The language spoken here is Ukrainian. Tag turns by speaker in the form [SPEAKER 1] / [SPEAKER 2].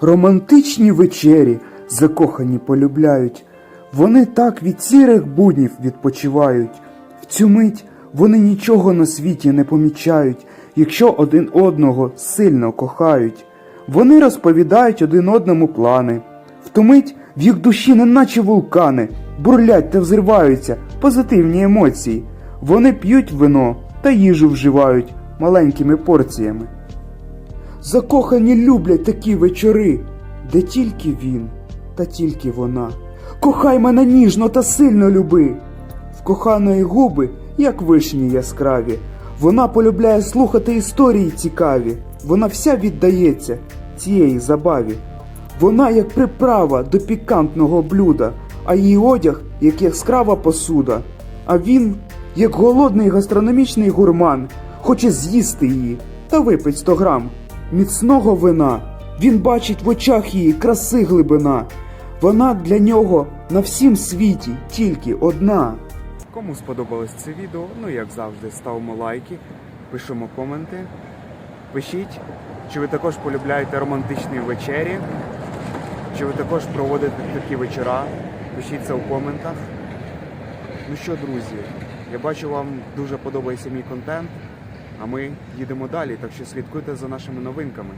[SPEAKER 1] романтичні вечері закохані полюбляють. Вони так від сірих буднів відпочивають. В цю мить вони нічого на світі не помічають, якщо один одного сильно кохають. Вони розповідають один одному плани. В ту мить в їх душі, неначе вулкани, бурлять та взриваються позитивні емоції. Вони п'ють вино та їжу вживають маленькими порціями. Закохані люблять такі вечори, де тільки він та тільки вона. Кохай мене ніжно та сильно люби. В коханої губи, як вишні яскраві. Вона полюбляє слухати історії цікаві. Вона вся віддається цієї забаві. Вона як приправа до пікантного блюда, а її одяг як яскрава посуда. А він, як голодний гастрономічний гурман, хоче з'їсти її та випить 100 грам міцного вина. Він бачить в очах її краси глибина. Вона для нього на всім світі тільки одна. Кому сподобалось це відео, ну як завжди, ставимо лайки, пишемо коменти. Пишіть, чи ви також полюбляєте романтичні вечері, чи ви також проводите такі вечора. Пишіть це в коментах. Ну що, друзі, я бачу, вам дуже подобається мій контент, а ми їдемо далі, так що слідкуйте за нашими новинками.